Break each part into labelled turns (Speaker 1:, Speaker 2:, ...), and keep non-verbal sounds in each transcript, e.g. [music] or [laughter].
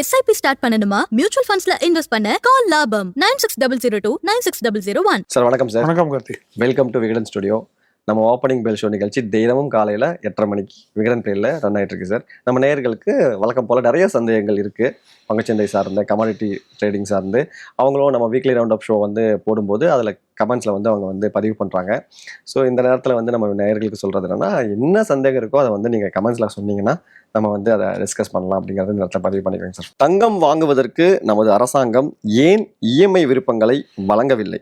Speaker 1: SIP start பண்ணணுமா? Mutual ஃபண்ட்ஸ்ல invest பண்ண call Labham. Nine six double zero two nine six double zero one
Speaker 2: sir வணக்கம் sir
Speaker 3: வணக்கம் Karthi.
Speaker 2: Welcome to Vikatan studio நம்ம opening bell show நிகழ்ச்சி தினமும் காலையில் எட்டரை மணிக்கு விகடன் பிளேயில் ரன் ஆகிட்டு இருக்கு சார் நம்ம நேயர்களுக்கு வழக்கம் போல் நிறைய சந்தேகங்கள் இருக்குது பங்குச்சந்தை சார்ந்த கமாடிட்டி ட்ரேடிங் சார்ந்து. அவங்களும் நம்ம வீக்லி ரவுண்ட் அப் ஷோ வந்து போடும்போது அதில் கமெண்ட்ஸில் வந்து அவங்க வந்து பதிவு பண்ணுறாங்க ஸோ இந்த நேரத்தில் வந்து நம்ம நேயர்களுக்கு சொல்கிறது என்னன்னா என்ன சந்தேகம் இருக்கோ அதை வந்து நீங்கள் கமெண்ட்ஸில் சொன்னீங்கன்னா நம்ம வந்து அதை டிஸ்கஸ் பண்ணலாம் அப்படிங்கிறத நேரத்தில் பதிவு பண்ணிக்கிறேன் சார் தங்கம் வாங்குவதற்கு நமது அரசாங்கம் ஏன் இஎம்ஐ விருப்பங்களை வழங்கவில்லை?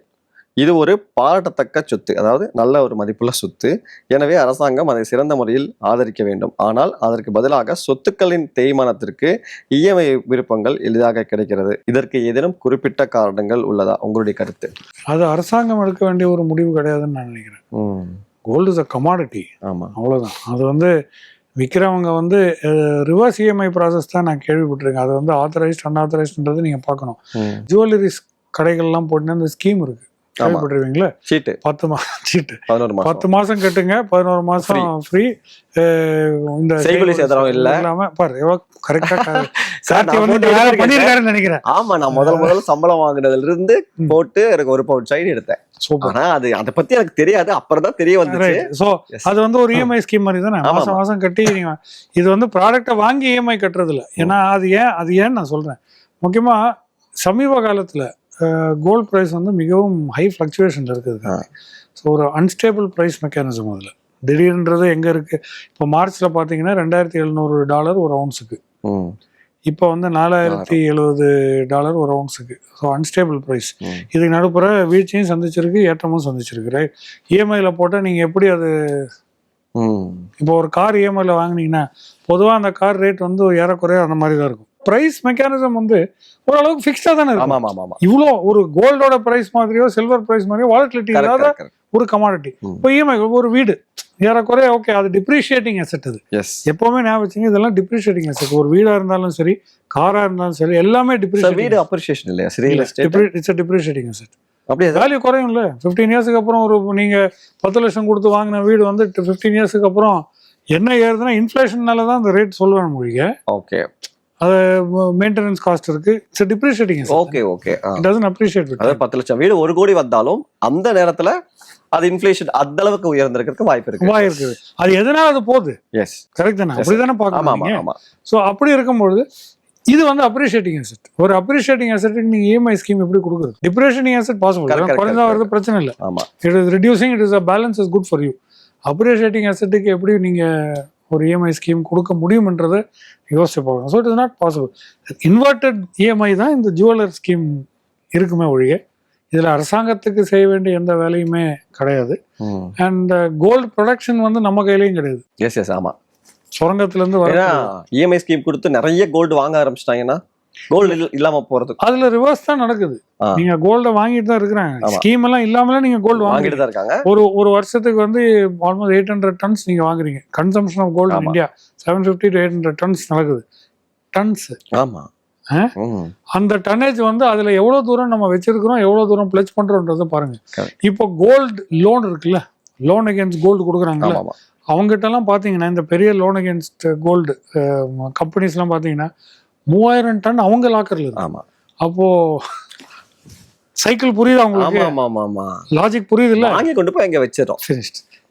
Speaker 2: இது ஒரு பாராட்டத்தக்க சொத்து அதாவது நல்ல ஒரு மதிப்புள்ள சொத்து. எனவே அரசாங்கம் அதை சிறந்த முறையில் ஆதரிக்க வேண்டும். ஆனால் அதற்கு பதிலாக சொத்துக்களின் தேய்மானத்திற்கு இஎம்ஐ விருப்பங்கள் எளிதாக கிடைக்கிறது. இதற்கு ஏதேனும் குறிப்பிட்ட காரணங்கள் உள்ளதா? உங்களுடைய கருத்து.
Speaker 3: அது அரசாங்கம் எடுக்க வேண்டிய ஒரு முடிவு கிடையாதுன்னு நான் நினைக்கிறேன். கோல்டு இஸ் அ கமாடிட்டி
Speaker 2: ஆமா.
Speaker 3: அவ்வளோதான் அது வந்து விற்கிறவங்க வந்து ரிவர்ஸ் இஎம்ஐ ப்ராசஸ் தான் நான் கேள்விப்பட்டிருக்கேன். அது வந்து ஆத்தரைஸ்ட் அன்ஆத்தரைஸ்ட்ன்றது நீங்கள் பார்க்கணும். ஜுவல்லரிஸ் கடைகள்லாம் போட்டுன்னா அந்த ஸ்கீம் இருக்கு. கேள்விப்பட்டிருவீங்களா
Speaker 2: சீட்டு
Speaker 3: பத்து மாதம் சீட்டு
Speaker 2: பதினோரு மாசம்.
Speaker 3: பத்து மாசம் கட்டுங்க பதினோரு மாசம் ஃப்ரீ இந்த
Speaker 2: செய்கூலி சேதாரம் இல்ல.
Speaker 3: இல்லாம பாரு கரெக்டா [laughs]
Speaker 2: நான்
Speaker 3: வந்து நினைக்கிறேன்.
Speaker 2: ஆமா நான் முதல் முதல்ல சம்பளம் வாங்குனதுல இருந்து. போட்டு எனக்கு ஒரு பவுன் சைடு எடுத்தேன். ஆனா அது அதை பத்தி எனக்கு தெரியாது. அப்புறம் தான் தெரிய வந்துச்சு. Yes.
Speaker 3: அது வந்து ஒரு இஎம்ஐ ஸ்கீம் மாதிரி தானே? மாசம் மாசம் கட்டி நீங்க இது வந்து ப்ராடக்ட்டை வாங்கி இஎம்ஐ கட்டுறது இல்ல ஏன்னா அது ஏன் அது ஏன் நான் சொல்றேன். முக்கியமா சமீப காலத்துல கோல்ட் பிரைஸ் வந்து மிகவும் ஹை ஃப்ளக்சுவேஷன்ல இருக்குது. ஸோ ஒரு அன்ஸ்டேபிள் ப்ரைஸ் மெக்கானிசம் அதில். திடீர்ன்றது எங்கே இருக்குது இப்போ மார்ச்சில் பார்த்தீங்கன்னா ரெண்டாயிரத்தி எழுநூறு டாலர் ஒரு அவுன்ஸுக்கு இப்போ வந்து நாலாயிரத்தி எழுபது டாலர் ஒரு அவுன்ஸுக்கு ஸோ அன்ஸ்டேபிள் ப்ரைஸ். இதுக்கு நடுப்புற வீழ்ச்சியும் சந்திச்சிருக்கு ஏற்றமும் சந்திச்சிருக்கு ரைட் இஎம்ஐயில் போட்டால் நீங்கள் எப்படி அது. இப்போ ஒரு கார் இஎம்ஐயில் வாங்குனீங்கன்னா பொதுவாக அந்த கார் ரேட் வந்து ஏறக்குறைய அந்த மாதிரி தான் இருக்கும். ப்ரைஸ் மெக்கானிசம் வந்து ஓரளவுக்கு ஃபிக்ஸ்டாக தானே இருக்கும். இவ்வளோ ஒரு கோல்டோட ப்ரைஸ் மாதிரியோ சில்வர் ப்ரைஸ் மாதிரியோ வாலட்டிலிட்டி இல்லாத. ஒரு கமாடிட்டி. இப்போ இஎம்ஐ ஒரு வீடு ஏறக்குறைய ஓகே அது டிப்ரிஷியேட்டிங் அசெட் அது. எப்பவுமே ஞாபகம் வச்சுங்க இதெல்லாம் டிப்ரிஷியேட்டிங் அசெட் ஒரு வீடா இருந்தாலும் சரி காரா இருந்தாலும் சரி எல்லாமே
Speaker 2: Sir, வீடு அப்ரிசியேஷன் இல்லையா? Real estate
Speaker 3: it's depreciating asset
Speaker 2: அப்படியே சார்
Speaker 3: வேல்யூ குறையும்ல ஃபிஃப்டீன் இயர்ஸ்க்கு அப்புறம் ஒரு நீங்க பத்து லட்சம் கொடுத்து வாங்கின வீடு வந்து ஃபிஃப்டீன் இயர்ஸ்க்கு அப்புறம் என்ன ஏறுதுன்னா இன்ஃபிளேஷன்னால தான் அந்த ரேட் சொல்லுவேன் மொழிக.
Speaker 2: ஓகே
Speaker 3: அது மெயின்டெனன்ஸ் காஸ்ட் இருக்கு. It's depreciating
Speaker 2: okay okay
Speaker 3: it doesn't appreciate
Speaker 2: அதாவது பத்து லட்சம். வீடு ஒரு கோடி வந்தாலும் அந்த நேரத்துல அது இன்ஃபிளேஷன் அந்த அளவுக்கு உயர்ந்திருக்கிறதுக்கு வாய்ப்பு இருக்கு.
Speaker 3: வாய் இருக்குது. அது எதனால அது போகுது?
Speaker 2: எஸ்
Speaker 3: கரெக்ட் தானே?
Speaker 2: Yes,
Speaker 3: அப்படிதானே
Speaker 2: ஆமா ஆமா
Speaker 3: பார்க்கணும்
Speaker 2: ஆமா.
Speaker 3: ஸோ அப்படி இருக்கும்பொழுது இது வந்து அப்ரிஷியேட்டிங் அசெட் ஒரு அப்ரிஷியேட்டிங் அசெட்டுக்கு நீங்க இஎம்ஐ ஸ்கீம் எப்படி கொடுக்குறது? டிப்ரேஷனிங் அசெட் பாசிபிள் குறைஞ்சா. வருது பிரச்சனை இல்லை.
Speaker 2: ஆமா.
Speaker 3: It is reducing it is a balance is good for you appreciating அசெட்டுக்கு எப்படி நீங்க ஒரு இஎம்ஐ ஸ்கீம் கொடுக்க முடியும்ன்றதை யோசிச்சு பார்க்கணும் so it is not possible inverted EMI தான் இந்த ஜுவல்லர் ஸ்கீம் இருக்குமே ஒழிய இதில் அரசாங்கத்துக்கு செய்ய வேண்டிய எந்த வேலையுமே கிடையாது. அண்ட் கோல்டு ப்ரொடக்ஷன் வந்து நம்ம கையிலையும் கிடையாது.
Speaker 2: எஸ் எஸ் ஆமா.
Speaker 3: சுரங்கத்துலேருந்து வர
Speaker 2: இஎம்ஐ ஸ்கீம் கொடுத்து நிறைய கோல்டு வாங்க ஆரம்பிச்சிட்டாங்கன்னா கோல்டு இல்லாம போறதுக்கு.
Speaker 3: அதுல ரிவர்ஸ் தான் நடக்குது. நீங்க கோல்ட வாங்கிட்டு தான் இருக்கிறாங்க. ஸ்கீம் எல்லாம் இல்லாமலே நீங்க கோல்டு
Speaker 2: வாங்கிட்டு தான் இருக்காங்க.
Speaker 3: ஒரு ஒரு வருஷத்துக்கு வந்து ஆல்மோஸ்ட் எயிட் ஹண்ட்ரட் டன்ஸ் நீங்க வாங்குறீங்க. Consumption of gold. India seven fifty to eight hundred tons நடக்குது. டன்ஸ்
Speaker 2: ஆமா.
Speaker 3: அந்த டன்னேஜ் வந்து அதுல எவ்வளவு தூரம் நம்ம வச்சிருக்கிறோம் எவ்வளவு தூரம் பிளச் பண்றோன்றதை பாருங்க. இப்போ கோல்டு லோன் இருக்குல்ல லோன் அகேன்ஸ்ட் கோல்டு கொடுக்குறாங்கல்ல அவங்ககிட்ட எல்லாம் பாத்தீங்கன்னா இந்த பெரிய லோன் அகேன்ஸ்ட் கோல்டு கம்பெனிஸ் எல்லாம் பாத்தீங்கன்னா மூவாயிரம் டன் அவங்க லாக்கர்ல
Speaker 2: ஆமா.
Speaker 3: அப்போ சைக்கிள் புரியுதா
Speaker 2: ஆமா
Speaker 3: உங்களுக்கு?
Speaker 2: ஆமா ஆமா ஆமா.
Speaker 3: லாஜிக் புரியுது இல்ல
Speaker 2: வாங்கி கொண்டு போய் எங்க வச்சிடறோம்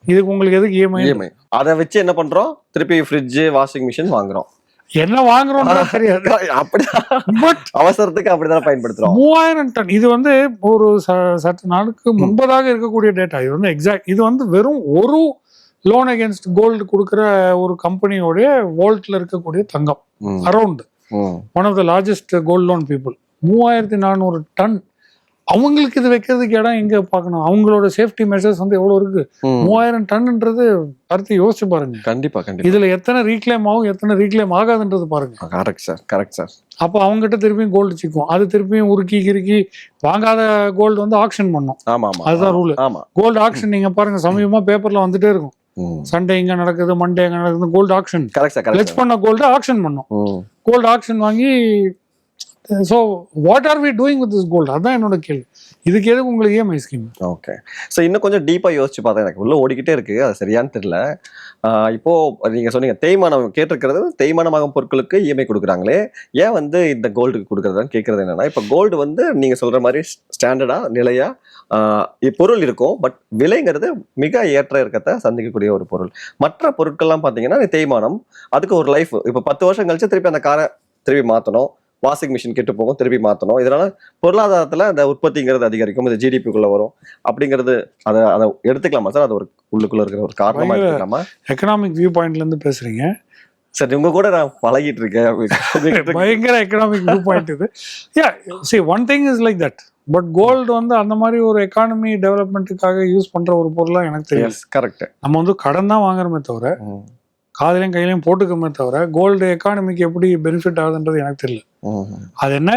Speaker 3: இதுக்கு உங்களுக்கு எதுக்கு இஎம்ஐ
Speaker 2: இஎம்ஐ அதை வச்சு என்ன பண்றோம்? திருப்பி ஃப்ரிட்ஜ் வாஷிங் மிஷின் வாங்குறோம்.
Speaker 3: என்ன வாங்குறோம்ன்றா தெரியாது. [laughs]
Speaker 2: அப்படி
Speaker 3: பட்
Speaker 2: அவசரத்துக்கு அப்படிதான் பயன்படுத்துறோம்.
Speaker 3: மூவாயிரம் டன். இது வந்து ஒரு சற்று நாளுக்கு முன்பதாக இருக்கக்கூடிய டேட்டா இது வந்து எக்ஸாக்ட் இது வந்து வெறும் ஒரு லோன் அகேன்ஸ்ட் கோல்டு கொடுக்குற ஒரு கம்பெனியோடைய வோல்ட்ல இருக்கக்கூடிய தங்கம். Around. One of the largest gold loan people மூவாயிரத்தி நானூறு டன். அவங்களுக்கு இது வைக்கிறதுக்கு இடம் எங்க பார்க்கணும்? அவங்களோட சேஃப்டி மெஷர்ஸ் வந்து எவ்வளவு இருக்கு. மூவாயிரம் டன்ன்றது அடுத்து யோசிச்சு பாருங்க.
Speaker 2: கண்டிப்பா கண்டிப்பா.
Speaker 3: இதுல எத்தனை ரீக்ளைம் ஆகும் எத்தனை ரீக்ளைம் ஆகாதுன்றது பாருங்க.
Speaker 2: கரெக்ட் சார் கரெக்ட் சார்
Speaker 3: அப்போ அவங்ககிட்ட திருப்பியும் கோல்டு சிக்கும். அது திருப்பியும் உருக்கி கிறுக்கி வாங்காத கோல்டு வந்து ஆக்ஷன் பண்ணும்.
Speaker 2: ஆமா ஆமா.
Speaker 3: அதுதான் ரூல்
Speaker 2: ஆமா
Speaker 3: கோல்டு ஆக்ஷன் நீங்க பாருங்க சமீபமா பேப்பர்ல வந்துட்டே இருக்கும். சண்டே எங்க நடக்குது மண்டே எங்க நடக்குது கோல்டு ஆக்ஷன்
Speaker 2: கரெக்ட் சார்
Speaker 3: பண்ண கோல்டு ஆக்ஷன் பண்ணும். கோல்டு ஆக்ஷன் வாங்கி so what are we doing with this gold அதான் என்னோட கேள்வி. இதுக்கு எதுக்கு உங்களுக்கு இஎம்ஐ ஸ்கீம்
Speaker 2: ஓகே ஸோ இன்னும் கொஞ்சம் டீப்பாக யோசிச்சு பார்த்தா எனக்கு உள்ள ஓடிக்கிட்டே இருக்கு. அது சரியான்னு தெரியல. இப்போது இப்போ நீங்க சொன்னீங்க தேய்மானம் கேட்டிருக்கிறது தேய்மானமாகும் பொருட்களுக்கு இஎம்ஐ கொடுக்குறாங்களே. ஏன் வந்து இந்த கோல்டுக்கு கொடுக்குறதுன்னு கேட்கறது என்னன்னா இப்போ கோல்டு வந்து நீங்க சொல்ற மாதிரி ஸ்டாண்டர்டா நிலையா பொருள் இருக்கும். பட் விலைங்கிறது மிக ஏற்ற இறக்கத்தை சந்திக்கக்கூடிய ஒரு பொருள். மற்ற பொருட்கள்லாம் பார்த்தீங்கன்னா தேய்மானம் அதுக்கு ஒரு லைஃப் இப்போ பத்து வருஷம் கழிச்சு திருப்பி அந்த காரை திருப்பி மாற்றணும் வாஷிங் மிஷின் கெட்டு போகும் திருப்பி மாற்றணும் இதனால பொருளாதாரத்தில் அந்த உற்பத்திங்கிறது அதிகரிக்கும். இது ஜிடிபிக்குள்ள வரும். அப்படிங்கிறது அதை அதை எடுத்துக்கலாமா சார்? அது ஒரு உள்ளுக்குள்ள இருக்கிற ஒரு காரணமா
Speaker 3: பயங்கர-
Speaker 2: எடுத்துக்கலாமா?
Speaker 3: எக்கனாமிக் வியூ பாயிண்ட்லேருந்து பேசுகிறீங்க
Speaker 2: சரி உங்க கூட நான் பழகிட்டு இருக்கேன். [laughs]
Speaker 3: பயங்கர எக்கனாமிக் வியூ பாயிண்ட் இது. Yeah see one thing is like that but gold வந்து அந்த மாதிரி ஒரு எக்கானமி டெவலப்மெண்ட்டுக்காக யூஸ் பண்ற ஒரு பொருளா எனக்கு தெரியும்.
Speaker 2: correct.
Speaker 3: நம்ம வந்து கடன் தான் வாங்குறோமே தவிர காதுலையும் கையிலையும் போட்டுக்கோமே தவிர கோல்டு எக்கானமிக்கு எப்படி பெனிஃபிட் ஆகுதுன்றது எனக்கு தெரியல. அது என்ன?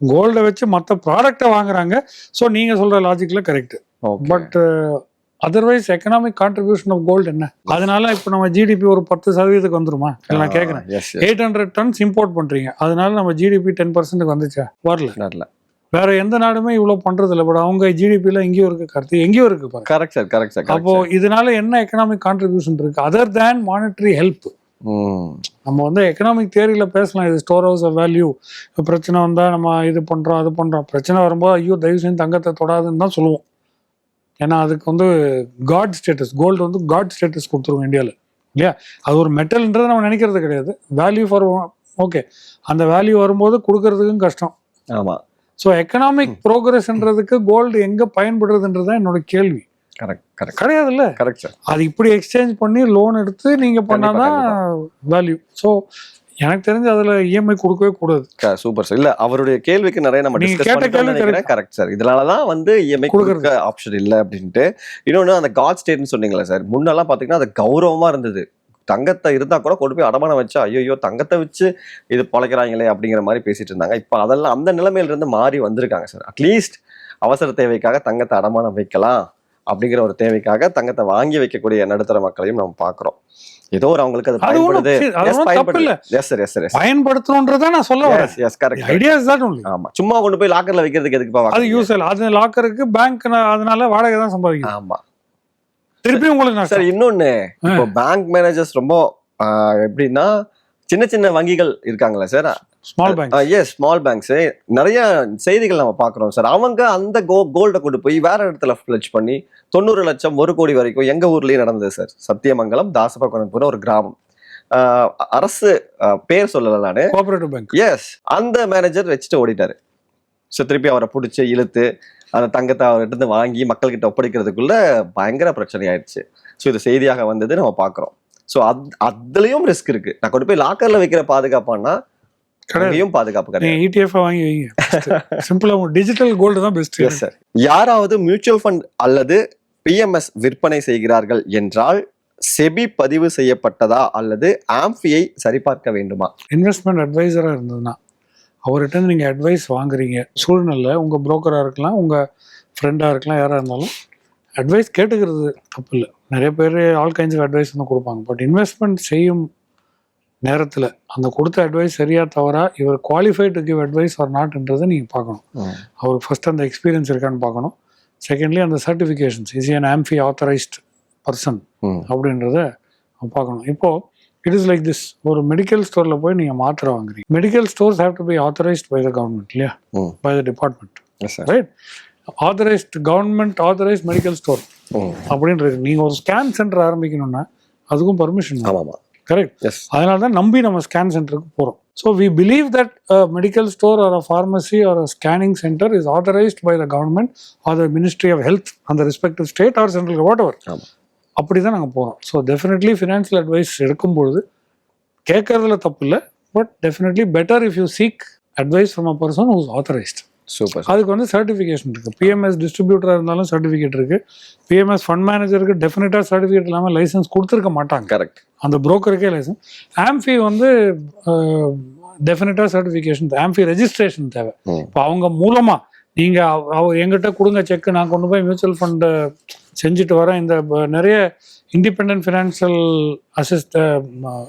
Speaker 3: கோல்டை வச்சு மற்ற ப்ராடக்டை வாங்குறாங்க. ஸோ நீங்க சொல்ற லாஜிக்ல correct. But otherwise economic contribution of gold என்ன? அதனால இப்போ நம்ம ஜிடிபி ஒரு பத்து சதவீதத்துக்கு வந்துருமா? நான் கேட்குறேன். எயிட் ஹண்ட்ரட் டன்ஸ் இம்போர்ட் பண்றீங்க. அதனால நம்ம ஜிடிபி டென் பர்சன்ட்டுக்கு வந்துச்சா? வரல.
Speaker 2: நல்ல.
Speaker 3: வேற எந்த நாடுமே இவ்வளவு பண்றது இல்லை பட் அவங்க ஜிடிபில எங்கேயும் இருக்கு கருத்து எங்கேயும் இருக்கு
Speaker 2: sir, correct, sir, correct,
Speaker 3: அப்போ இதனால என்ன எக்கனாமிக் கான்ட்ரிபியூஷன் இருக்கு? அதர் தேன் மானிட்டரி ஹெல்ப் நம்ம வந்து எக்கனாமிக் தியரியில பேசலாம். இது ஸ்டோர் ஹவுஸ் ஆஃப் வேல்யூ பிரச்சனை வந்தா நம்ம இது பண்றோம் அது பண்றோம். பிரச்சனை வரும்போது ஐயோ தயவு செஞ்சு தங்கத்தை தொடாதுன்னு தான் சொல்லுவோம். ஏன்னா அதுக்கு வந்து காட் ஸ்டேட்டஸ் கோல்டு வந்து காட் ஸ்டேட்டஸ் கொடுத்துருவோம் இந்தியாவில் இல்லையா? அது ஒரு மெட்டல்ன்றது நம்ம நினைக்கிறது கிடையாது. வேல்யூ ஃபார் ஓகே அந்த வேல்யூ வரும்போது கொடுக்கறதுக்கும் கஷ்டம்.
Speaker 2: ஆமா.
Speaker 3: ஸோ எக்கனாமிக் ப்ரோக்ரஸ்ன்றதுக்கு கோல்டு எங்க பயன்படுறதுன்றது தான் என்னோட கேள்வி.
Speaker 2: கரெக்ட் கரெக்ட்
Speaker 3: கிடையாதுல்ல?
Speaker 2: கரெக்ட் சார்
Speaker 3: அது இப்படி எக்ஸ்சேஞ்ச் பண்ணி லோன் எடுத்து நீங்க பண்ணாதான் வேல்யூ ஸோ எனக்கு தெரிஞ்சு அதுல இஎம்ஐ கொடுக்கவே கூடாது.
Speaker 2: சூப்பர் சார் இல்ல அவருடைய கேள்விக்கு நிறைய நம்ம டிஸ்கஸ்
Speaker 3: கேட்ட
Speaker 2: கரெக்ட். சார் இதனாலதான் வந்து E இஎம்ஐ
Speaker 3: கொடுக்கறது.
Speaker 2: கொடுக்க ஆப்ஷன் இல்ல அப்படின்ட்டு. இன்னொன்னு அந்த காட் ஸ்டேட்னு சொன்னீங்களே சார் முன்னெல்லாம் பாத்தீங்கன்னா அது கௌரவமா இருந்தது. தங்கத்தை இருந்தா கூட கொண்டு போய் அடமானம் வச்சா ஐயோ தங்கத்தை வச்சு இது பொழைக்கிறாங்களே அப்படிங்கிற மாதிரி பேசிட்டு இருந்தாங்க. இப்போ அதெல்லாம் அந்த நிலைமையில இருந்து மாறி வந்திருக்காங்க சார். அட்லீஸ்ட் அவசர தேவைக்காக தங்கத்தை அடமானம் வைக்கலாம் அப்படிங்கிற ஒரு தேவைக்காக தங்கத்தை வாங்கி வைக்கக்கூடிய நடுத்தர மக்களையும் நம்ம பாக்குறோம். ஏதோ ஒரு அவங்களுக்கு அது பயன்படுது.
Speaker 3: சரி, அது
Speaker 2: Yes,
Speaker 3: ஒண்ணும் தப்பு இல்ல.
Speaker 2: பயன்படுது yes sir yes sir yes
Speaker 3: பயன்படுத்தணுன்றதை நான் சொல்ல வரேன்.
Speaker 2: Yes correct
Speaker 3: idea is that only
Speaker 2: ஆமா. சும்மா கொண்டு போய் லாக்கர்ல வைக்கிறதுக்கு எதுக்குப்பா
Speaker 3: அது? யூஸ் இல்லை. அது லாக்கருக்கு பேங்க் அதனால வாடகை தான் சம்பாதிக்கும்
Speaker 2: ஆமா.
Speaker 3: திருப்பி உங்களுக்கு
Speaker 2: சார் இன்னொன்னு இப்போ பேங்க் மேனேஜர்ஸ் ரொம்ப எப்படின்னா சின்ன சின்ன வங்கிகள் இருக்காங்களா sir?
Speaker 3: Small bank
Speaker 2: yes small banks நிறைய செய்திகள் நம்ம பார்க்குறோம் சார். அவங்க அந்த கோ கோல்டை கொண்டு போய் வேற இடத்துல ஃபிளச் பண்ணி தொண்ணூறு லட்சம் ஒரு கோடி வரைக்கும் எங்க ஊர்லயே நடந்தது சார். சத்தியமங்கலம் தாசபகுணம்புரம் ஒரு கிராமம். அரசு பேர் சொல்லல நானு.
Speaker 3: கோஆபரேட்டிவ் பேங்க்
Speaker 2: எஸ் அந்த மேனேஜர் வச்சுட்டு ஓடிட்டாரு. ஸோ திருப்பி அவரை பிடிச்சி இழுத்து அந்த தங்கத்தை அவர்கிட்ட இருந்து வாங்கி மக்கள்கிட்ட ஒப்படைக்கிறதுக்குள்ள பயங்கர பிரச்சனை ஆயிடுச்சு ஸோ இது செய்தியாக வந்தது நம்ம பார்க்குறோம் ஸோ அத் அதுலயும் ரிஸ்க் இருக்கு. நான் கொண்டு போய் லாக்கர்ல வைக்கிற பாதுகாப்பானா? அங்கேயும் பாதுகாப்பு கிடையாது.
Speaker 3: நீங்க இடிஎஃப் வாங்கி வைங்க. சிம்பிளா டிஜிட்டல் கோல்டு தான் பெஸ்ட்
Speaker 2: எஸ் சார் யாராவது மியூச்சுவல் ஃபண்ட் அல்லது பிஎம்எஸ் விற்பனை செய்கிறார்கள் என்றால் செபி பதிவு செய்யப்பட்டதா அல்லது ஆம்ஃபியை சரிபார்க்க வேண்டுமா?
Speaker 3: இன்வெஸ்ட்மெண்ட் அட்வைசரா இருந்ததுன்னா. அவர்கிட்ட இருந்து நீங்க அட்வைஸ் வாங்குறீங்க. சூழ்நிலை உங்க புரோக்கரா இருக்கலாம் உங்க ஃப்ரெண்டா இருக்கலாம் யாரா இருந்தாலும் அட்வைஸ் கேட்டுக்கிறது தப்பு இல்லை. நிறைய பேர் ஆல் கைண்ட்ஸ் ஆஃப் அட்வைஸ் வந்து கொடுப்பாங்க. பட் இன்வெஸ்ட்மெண்ட் செய்யும் நேரத்தில் அந்த கொடுத்த அட்வைஸ் சரியா தவறா இவர் qualified to give advice or நாட்ன்றதை நீங்கள் பார்க்கணும். அவருக்கு ஃபர்ஸ்ட் அந்த எக்ஸ்பீரியன்ஸ் இருக்கான்னு பார்க்கணும். செகண்ட்லி அந்த certifications is an AMFI authorised person. அப்படின்றத பார்க்கணும். இப்போ இட் இஸ் லைக் திஸ் ஒரு மெடிக்கல் ஸ்டோரில் போய் நீங்கள் மாத்திரை வாங்குறீங்க. Medical stores have to be authorised by the government இல்லையா. By the department right authorised government authorised medical store அப்படின்றது நீங்கள் ஒரு ஸ்கேன் சென்டர் ஆரம்பிக்கணும்னா அதுக்கும் பர்மிஷன்
Speaker 2: ஆமா ஆமா
Speaker 3: கரெக்ட் அதனால தான் நம்பி நம்ம ஸ்கேன் சென்டருக்கு போகிறோம் so we believe that medical store or a pharmacy or a scanning centre is authorised by the government or the ministry of health அந்த respective state or central whatever. அப்படி தான் நாங்கள் போகிறோம் ஸோ டெஃபினெட்லி ஃபினான்ஷியல் அட்வைஸ் எடுக்கும்பொழுது கேட்கறதுல தப்பு இல்லை but definitely better if you seek advice from a person who's authorised
Speaker 2: super
Speaker 3: அதுக்கு வந்து சர்டிஃபிகேஷன் இருக்கு. பிஎம்எஸ் டிஸ்ட்ரிபியூட்டராக இருந்தாலும் சர்டிஃபிகேட் இருக்கு. பிஎம்எஸ் ஃபண்ட் மேனேஜருக்கு டெஃபினட்டாக சர்டிஃபிகேட் இல்லாமல் லைசன்ஸ் கொடுத்துருக்க மாட்டாங்க.
Speaker 2: கரெக்ட்
Speaker 3: அந்த புரோக்கருக்கே லைசன்ஸ் ஆம்ஃபி வந்து டெஃபினட்டாக சர்டிஃபிகேஷன் ஆம்ஃபி ரெஜிஸ்ட்ரேஷன் தேவை. இப்போ அவங்க மூலமா நீங்க அவ- அவ எங்கிட்ட கொடுங்க செக் நான் கொண்டு போய் மியூச்சுவல் ஃபண்டு செஞ்சுட்டு வரேன். இந்த நிறைய இண்டிபெண்ட் ஃபினான்ஷியல் அசிஸ்ட்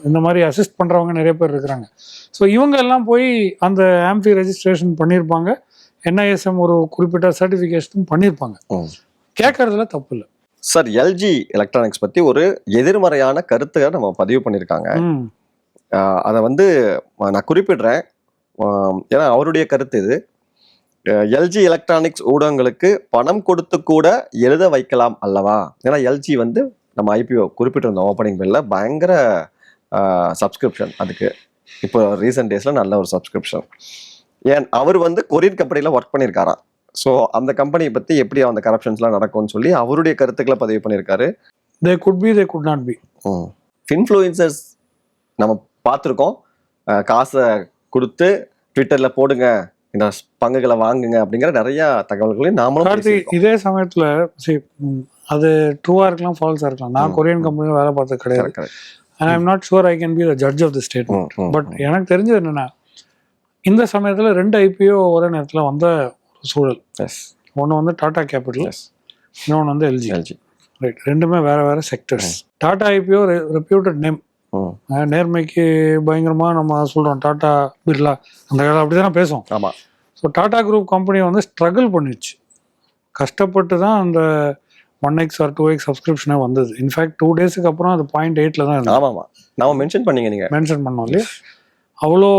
Speaker 3: இந்த மாதிரி அசிஸ்ட் பண்ணுறவங்க நிறைய பேர் இருக்கிறாங்க. ஸோ இவங்க எல்லாம் போய் அந்த ஆம்பி ரெஜிஸ்ட்ரேஷன் பண்ணியிருப்பாங்க என்ஐஎஸ்எம் ஒரு குறிப்பிட்ட சர்டிஃபிகேஷனும் பண்ணியிருப்பாங்க. கேட்கறதுல தப்பு இல்லை.
Speaker 2: சார் எல்ஜி எலக்ட்ரானிக்ஸ் பத்தி ஒரு எதிர்மறையான கருத்தை நம்ம பதிவு பண்ணியிருக்காங்க அதை வந்து நான் குறிப்பிடுறேன். ஏன்னா அவருடைய கருத்து இது. எல்ஜி எலக்ட்ரானிக்ஸ் ஊடகங்களுக்கு பணம் கொடுத்து கூட எழுத வைக்கலாம் அல்லவா? ஏன்னா எல்ஜி வந்து நம்ம ஐபிஓ குறிப்பிட்டிருந்தோம் ஓப்பனிங் பில்ல பயங்கர சப்ஸ்கிரிப்ஷன் அதுக்கு. இப்போ ரீசெண்ட் டேஸில் நல்ல ஒரு சப்ஸ்கிரிப்ஷன் ஏன் அவர் வந்து கொரியன் கம்பெனியில் ஒர்க் பண்ணியிருக்காராம் ஸோ அந்த கம்பெனியை பற்றி எப்படி அந்த கரப்ஷன்ஸ்லாம் நடக்கும்னு சொல்லி அவருடைய கருத்துக்களை பதிவு பண்ணியிருக்காரு
Speaker 3: they could be they could not be
Speaker 2: influencers நம்ம பார்த்துருக்கோம். காசை கொடுத்து ட்விட்டரில் போடுங்க. இந்த பங்குகளை வாங்குங்க அப்படிங்கிற நிறைய தகவல்களையும் நாமளும்.
Speaker 3: இதே சமயத்துல அது ட்ரூவா இருக்கலாம் ஃபால்ஸா இருக்கலாம் நான். கொரியன் கம்பெனியில் வேலை பார்த்தது கிடையாது. I am not sure I can be the judge of the statement but. எனக்கு தெரிஞ்சது என்னன்னா இந்த சமயத்துல ரெண்டு ஐபிஓ ஒரே நேரத்துல வந்த ஒரு சூழல் ஒன்று வந்து டாடா கேபிட்டல். இன்னொன்று வந்து எல்ஜி
Speaker 2: LG.
Speaker 3: ரைட் ரெண்டுமே வேற வேற sectors Tata IPO reputed name நேர்மைக்கு பயங்கரமா நம்ம சொல்றோம். டாடா பிர்லா அந்த காலம் அப்படிதான் பேசுவோம்.
Speaker 2: ஆமா.
Speaker 3: ஸோ டாடா குரூப் கம்பெனி வந்து ஸ்ட்ரகிள் பண்ணிச்சு கஷ்டப்பட்டு தான் அந்த one X or two X சப்ஸ்கிரிப்ஷனே வந்தது. இன்ஃபேக்ட் டூ டேஸுக்கு அப்புறம் அது பாயிண்ட் எயிட்ல தான் இருந்தது.
Speaker 2: ஆமா ஆமா. நாம மென்ஷன் பண்ணீங்க நீங்க.
Speaker 3: மென்ஷன் பண்ணோம் இல்லையா? அவ்வளோ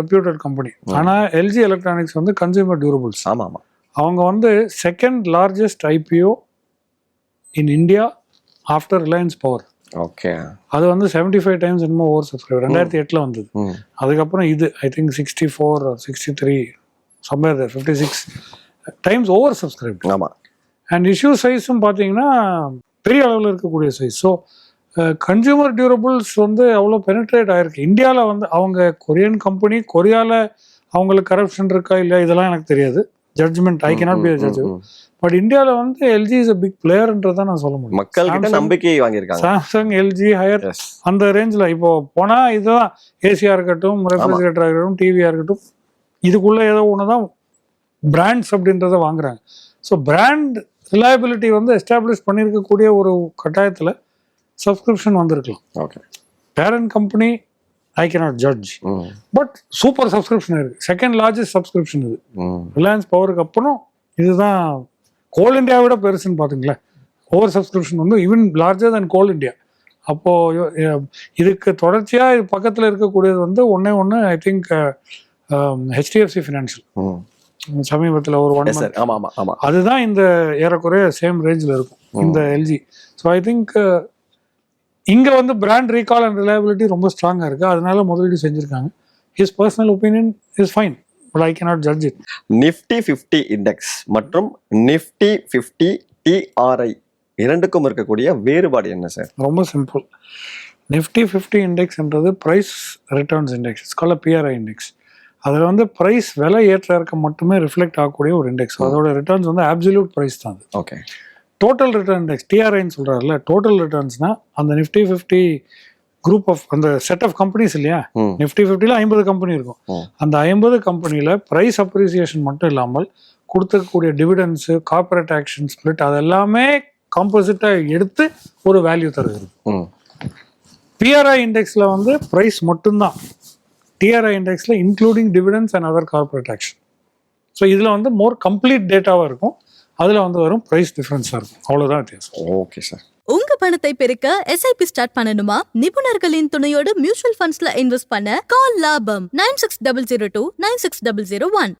Speaker 3: ரெப்யூட்டட் கம்பெனி ஆனால் எல்ஜி எலக்ட்ரானிக்ஸ் வந்து கன்சியூமர் டியூரபிள்ஸ்
Speaker 2: ஆமா ஆமா.
Speaker 3: அவங்க வந்து second largest IPO in India after Reliance power
Speaker 2: okay
Speaker 3: அது வந்து செவன்டி ஃபைவ் டைம்ஸ் என்னமோ ஓவர் சப்ஸ்கிரைப் ரெண்டாயிரத்தி எட்டில் வந்தது.
Speaker 2: ம்
Speaker 3: அதுக்கப்புறம் இது I think sixty four sixty three summer fifty six times over subscribe
Speaker 2: ஆமா
Speaker 3: அண்ட் இஷ்யூ சைஸும் பார்த்தீங்கன்னா பெரிய அளவில் இருக்கக்கூடிய சைஸ் ஸோ கன்சியூமர் டியூரபிள்ஸ் வந்து அவ்வளோ பெனிட்ரேட் ஆயிருக்கு. இந்தியாவில் வந்து அவங்க கொரியன் கம்பெனி கொரியாவில் அவங்களுக்கு கரப்ஷன் இருக்கா இல்லையா இதெல்லாம் எனக்கு தெரியாது. Judgement I cannot be judge. But இந்தியாவில் வந்து எல்ஜி இஸ் அ பிக் பிளேயர்ன்றதை நான் சொல்ல முடியும்.
Speaker 2: மக்கள் கிட்ட நம்பிக்கை வாங்கியிருக்காங்க.
Speaker 3: சாம்சங் எல்ஜி ஹையர் அந்த ரேஞ்சில் இப்போ போனால் இதுதான் ஏசியாக இருக்கட்டும் ரெஃப்ரிஜரேட்டராக இருக்கட்டும் டிவியாக இருக்கட்டும் இதுக்குள்ளே ஏதோ ஒன்று தான் பிராண்ட்ஸ் அப்படின்றத வாங்குறாங்க. ஸோ பிராண்ட் ரிலையபிலிட்டி வந்து எஸ்டாப்ளிஷ் பண்ணியிருக்கக்கூடிய ஒரு கட்டாயத்தில் சப்ஸ்கிரிப்ஷன் வந்திருக்கலாம்.
Speaker 2: Okay
Speaker 3: parent company I cannot judge but super subscription இருக்குது செகண்ட் லார்ஜஸ்ட் சப்ஸ்கிரிப்ஷன் இது. ரிலையன்ஸ் பவருக்கு அப்புறம் இதுதான் கோல் இந்தியா விட பெருசுன்னு பார்த்தீங்களேன் ஓவர் சப்ஸ்கிரிப்ஷன் வந்து even larger than Coal India அப்போது இதுக்கு தொடர்ச்சியாக இது பக்கத்தில் இருக்கக்கூடியது வந்து ஒன்றே ஒன்று ஐ திங்க் ஹெச்டிஎஃப்சி ஃபினான்ஷியல் சமீபத்தில் ஒரு ஒன்
Speaker 2: சார் ஆமா ஆமா ஆமா.
Speaker 3: அதுதான் இந்த ஏறக்குறைய சேம் ரேஞ்சில் இருக்கும். இந்த எல்ஜி ஸோ ஐ திங்க் இங்கே வந்து பிராண்ட் ரீகால் அண்ட் ரிலையபிலிட்டி ரொம்ப ஸ்ட்ராங்காக இருக்குது அதனால முதலீடு செஞ்சுருக்காங்க. His personal opinion is fine but I cannot judge it
Speaker 2: Nifty fifty index மற்றும் நிஃப்டி ஃபிஃப்டி டிஆர்ஐ இரண்டுக்கும் இருக்கக்கூடிய வேறுபாடு என்ன சார்
Speaker 3: ரொம்ப simple Nifty fifty இண்டெக்ஸ்ன்றது price returns index it's call PRI index அதில் வந்து ப்ரைஸ் விலை ஏற்ற இறக்கம் மட்டுமே ரிஃப்ளெக்ட் ஆகக்கூடிய ஒரு இண்டெக்ஸ் அதோட ரிட்டர்ன்ஸ் வந்து அப்சல்யூட் ப்ரைஸ் தான் அது.
Speaker 2: ஓகே
Speaker 3: டோட்டல் ரிட்டர்ன் இண்டெக்ஸ் டிஆர்ஐன்னு சொல்கிறாருல டோட்டல் ரிட்டர்ன்ஸ்னா அந்த நிஃப்டி ஃபிஃப்டி குரூப் ஆஃப் அந்த செட் ஆஃப் கம்பெனிஸ் இல்லையா? நிஃப்டி ஃபிஃப்டியில் ஐம்பது கம்பெனி இருக்கும். அந்த ஐம்பது கம்பெனியில் ப்ரைஸ் அப்ரிசியேஷன் மட்டும் இல்லாமல் கொடுத்துருக்கக்கூடிய டிவிடென்ஸு கார்பரேட் ஆக்ஷன் ஸ்பிளிட் அதெல்லாமே காம்போசிட்டாக எடுத்து ஒரு வேல்யூ தருகிறது பிஆர்ஐ இண்டெக்ஸில் வந்து ப்ரைஸ் மட்டும்தான். TRI இண்டெக்ஸில் including dividends and other corporate action so இதில் வந்து மோர் கம்ப்ளீட் டேட்டாவாக இருக்கும். அதில் வந்து வரும் ப்ரைஸ் டிஃப்ரென்ஸாக இருக்கும். அவ்வளோதான் வித்தியாசம்.
Speaker 2: ஓகே சார்
Speaker 1: உங்க பணத்தை பெருக்க எஸ்ஐபி ஸ்டார்ட் பண்ணணுமா? நிபுணர்களின் துணையோடு மியூச்சுவல் ஃபண்ட்ஸ்ல இன்வெஸ்ட் பண்ண call Labham nine six double zero two nine six double zero one